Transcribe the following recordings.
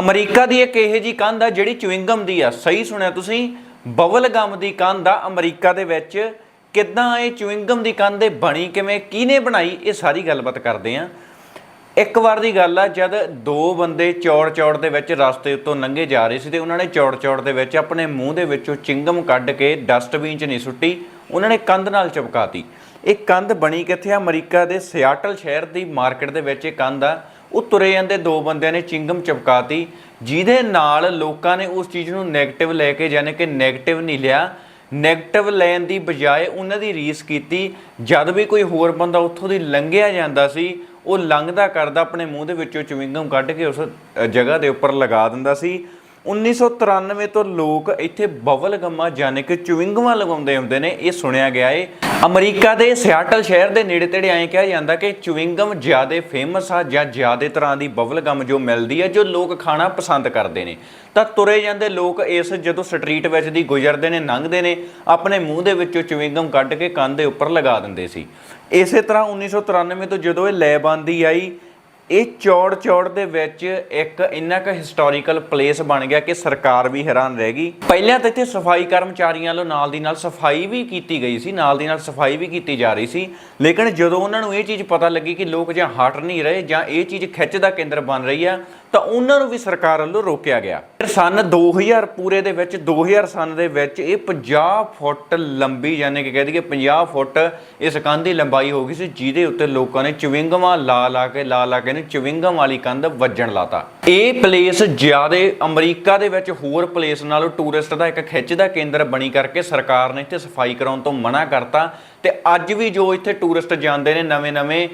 America ਦੀ ਇੱਕ ਇਹੋ ਜੀ ਕੰਧ ਆ ਜਿਹੜੀ ਚੁਇੰਗਮ ਦੀ ਆ। ਸਹੀ ਸੁਣਿਆ ਤੁਸੀਂ? ਬਬਲ ਗਮ ਦੀ ਕੰਧ ਆ ਅਮਰੀਕਾ ਦੇ ਵਿੱਚ। ਕਿੱਦਾਂ ਇਹ ਚੁਇੰਗਮ ਦੀ ਕੰਧ ਇਹ ਬਣੀ, ਕਿਵੇਂ, ਕਿਹਨੇ ਬਣਾਈ? ਇਹ ਸਾਰੀ ਗੱਲਬਾਤ ਕਰਦੇ ਆ। ਇੱਕ ਵਾਰ ਦੀ ਗੱਲ ਆ, ਜਦ ਦੋ ਬੰਦੇ ਚੌੜ ਚੌੜ ਦੇ ਵਿੱਚ ਰਸਤੇ ਉੱਤੋਂ ਲੰਘੇ ਜਾ ਰਹੇ ਸੀ ਤੇ ਉਹਨਾਂ ਨੇ ਚੌੜ ਚੌੜ ਦੇ ਵਿੱਚ ਆਪਣੇ ਮੂੰਹ ਦੇ ਵਿੱਚੋਂ ਚਿੰਗਮ ਕੱਢ ਕੇ ਡਸਟਬਿਨ 'ਚ ਨਹੀਂ ਸੁੱਟੀ, ਉਹਨਾਂ ਨੇ ਕੰਧ ਨਾਲ ਚਪਕਾਤੀ। ਇਹ ਕੰਧ ਬਣੀ ਕਿੱਥੇ ਆ? ਅਮਰੀਕਾ ਦੇ ਸਿਆਟਲ ਸ਼ਹਿਰ ਦੀ ਮਾਰਕੀਟ ਦੇ ਵਿੱਚ ਇਹ ਕੰਧ ਆ। ਉਹ ਤੁਰੇ ਜਾਂਦੇ ਦੋ ਬੰਦਿਆਂ ਨੇ ਚਿੰਗਮ ਚਪਕਾਤੀ ਜਿਹਦੇ ਨਾਲ ਲੋਕਾਂ ਨੇ ਉਸ ਚੀਜ਼ ਨੂੰ ਨੈਗੇਟਿਵ ਲੈ ਕੇ ਯਾਨੀ ਕਿ ਨੈਗੇਟਿਵ ਨਹੀਂ ਲਿਆ। 네ਗੇਟਿਵ ਲੈਣ ਦੀ ਬਜਾਏ ਉਹਨਾਂ ਦੀ ਰੀਸ ਕੀਤੀ। ਜਦ ਵੀ ਕੋਈ ਹੋਰ ਬੰਦਾ ਉੱਥੋਂ ਦੀ ਲੰਘਿਆ ਜਾਂਦਾ ਸੀ, ਉਹ ਲੰਘਦਾ ਕਰਦਾ ਆਪਣੇ ਮੂੰਹ ਦੇ ਵਿੱਚੋਂ ਚਵਿੰਗਮ ਕੱਢ ਕੇ ਉਸ ਜਗ੍ਹਾ ਦੇ ਉੱਪਰ ਲਗਾ ਦਿੰਦਾ ਸੀ। 1993 ਤੋਂ ਲੋਕ ਇੱਥੇ ਬਵਲ ਗੰਮਾ ਯਾਨੀ ਕਿ ਚਵਿੰਗਮਾਂ ਲਗਾਉਂਦੇ ਹੁੰਦੇ ਨੇ, ਇਹ ਸੁਣਿਆ ਗਿਆ ਏ। ਅਮਰੀਕਾ ਦੇ ਸਿਆਟਲ ਸ਼ਹਿਰ ਦੇ ਨੇੜੇ ਤੇੜੇ ਐਂ ਕਿਹਾ ਜਾਂਦਾ ਕਿ ਚੁਇੰਗਮ ਜ਼ਿਆਦਾ ਫੇਮਸ ਆ ਜਾਂ ਜ਼ਿਆਦਾ ਤਰ੍ਹਾਂ ਦੀ ਬਬਲ ਗਮ ਜੋ ਮਿਲਦੀ ਹੈ ਜੋ ਲੋਕ ਖਾਣਾ ਪਸੰਦ ਕਰਦੇ ਨੇ। ਤਾਂ ਤੁਰੇ ਜਾਂਦੇ ਲੋਕ ਇਸ ਜਦੋਂ ਸਟਰੀਟ ਵਿੱਚ ਦੀ ਗੁਜ਼ਰਦੇ ਨੇ ਲੰਘਦੇ ਨੇ, ਆਪਣੇ ਮੂੰਹ ਦੇ ਵਿੱਚੋਂ ਚੁਇੰਗਮ ਕੱਢ ਕੇ ਕੰਨ ਦੇ ਉੱਪਰ ਲਗਾ ਦਿੰਦੇ ਸੀ। ਇਸੇ ਤਰ੍ਹਾਂ 1993 ਤੋਂ ਜਦੋਂ ਇਹ ਲੈਬ ਆਂਦੀ ਆਈ ਇਹ ਚੌੜ ਚੌੜ ਦੇ ਵਿੱਚ ਇੱਕ ਇੰਨਾ ਕੁ ਹਿਸਟੋਰੀਕਲ ਪਲੇਸ ਬਣ ਗਿਆ ਕਿ ਸਰਕਾਰ ਵੀ ਹੈਰਾਨ ਰਹਿ ਗਈ। ਪਹਿਲਾਂ ਤਾਂ ਇੱਥੇ ਸਫ਼ਾਈ ਕਰਮਚਾਰੀਆਂ ਵੱਲੋਂ ਨਾਲ ਦੀ ਨਾਲ ਸਫ਼ਾਈ ਵੀ ਕੀਤੀ ਗਈ ਸੀ, ਨਾਲ ਦੀ ਨਾਲ ਸਫ਼ਾਈ ਵੀ ਕੀਤੀ ਜਾ ਰਹੀ ਸੀ। ਲੇਕਿਨ ਜਦੋਂ ਉਹਨਾਂ ਨੂੰ ਇਹ ਚੀਜ਼ ਪਤਾ ਲੱਗੀ ਕਿ ਲੋਕ ਜਾਂ ਹਟ ਨਹੀਂ ਰਹੇ ਜਾਂ ਇਹ ਚੀਜ਼ ਖਿੱਚ ਦਾ ਕੇਂਦਰ ਬਣ ਰਹੀ ਆ, ਤਾਂ ਉਹਨਾਂ ਨੂੰ ਵੀ ਸਰਕਾਰ ਵੱਲੋਂ ਰੋਕਿਆ ਗਿਆ। ਫਿਰ ਸਨ 2000 ਪੂਰੇ ਦੇ ਵਿੱਚ 2000 ਸਨ ਦੇ ਵਿੱਚ ਇਹ 50 ਫੁੱਟ ਲੰਬੀ ਯਾਨੀ ਕਿ ਕਹਿ ਦਈਏ 50 ਫੁੱਟ ਇਸ ਕੰਧ ਦੀ ਲੰਬਾਈ ਹੋ ਗਈ ਸੀ, ਜਿਹਦੇ ਉੱਤੇ ਲੋਕਾਂ ਨੇ ਚਵਿੰਗਮਾਂ ਲਾ ਲਾ ਕੇ, ਲਾ ਲਾ ਕੇ ਨੇ ਚਵਿੰਗਮ ਵਾਲੀ ਕੰਧ ਵੱਜਣ ਲਾਤਾ। ਇਹ ਪਲੇਸ ਜ਼ਿਆਦਾ ਅਮਰੀਕਾ ਦੇ ਵਿੱਚ ਹੋਰ ਪਲੇਸ ਨਾਲੋਂ ਟੂਰਿਸਟ ਦਾ ਇੱਕ ਖਿੱਚ ਦਾ ਕੇਂਦਰ ਬਣੀ ਕਰਕੇ ਸਰਕਾਰ ਨੇ ਇੱਥੇ ਸਫ਼ਾਈ ਕਰਾਉਣ ਤੋਂ ਮਨਾ ਕਰਤਾ ਤੇ ਅੱਜ ਵੀ ਜੋ ਇੱਥੇ ਟੂਰਿਸਟ ਜਾਂਦੇ ਨੇ ਨਵੇਂ-ਨਵੇਂ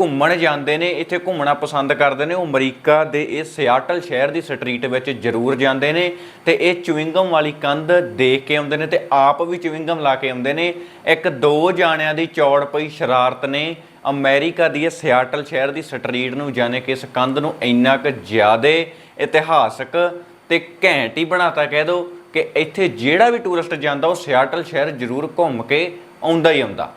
ਘੁੰਮਣ ਜਾਂਦੇ ਨੇ, ਇੱਥੇ ਘੁੰਮਣਾ ਪਸੰਦ ਕਰਦੇ ਨੇ, ਉਹ ਅਮਰੀਕਾ ਦੇ ਇਹ ਸਿਆਟਲ ਸ਼ਹਿਰ ਦੀ ਸਟਰੀਟ ਵਿੱਚ ਜ਼ਰੂਰ ਜਾਂਦੇ ਨੇ ਤੇ ਇਹ ਚੁਇੰਗਮ ਵਾਲੀ ਕੰਧ ਦੇਖ ਕੇ ਆਉਂਦੇ ਨੇ ਤੇ ਆਪ ਵੀ ਚੁਇੰਗਮ ਲਾ ਕੇ ਆਉਂਦੇ ਨੇ। ਇੱਕ ਦੋ ਜਾਣਿਆਂ ਦੀ ਚੌੜ ਪਈ ਸ਼ਰਾਰਤ ਨੇ ਅਮਰੀਕਾ ਦੀ ਇਹ ਸਿਆਟਲ ਸ਼ਹਿਰ ਦੀ ਸਟਰੀਟ ਨੂੰ, ਜਾਣੇ ਕਿ ਇਸ ਕੰਧ ਨੂੰ ਇੰਨਾ ਕੁ ਜ਼ਿਆਦੇ ਇਤਿਹਾਸਕ ਤੇ ਘੈਂਟ ਹੀ ਬਣਾਤਾ ਕਹਿ ਦੋ ਕਿ ਇੱਥੇ ਜਿਹੜਾ ਵੀ ਟੂਰਿਸਟ ਜਾਂਦਾ ਉਹ ਸਿਆਟਲ ਸ਼ਹਿਰ ਜ਼ਰੂਰ ਘੁੰਮ ਕੇ ਆਉਂਦਾ ਹੀ ਆਉਂਦਾ।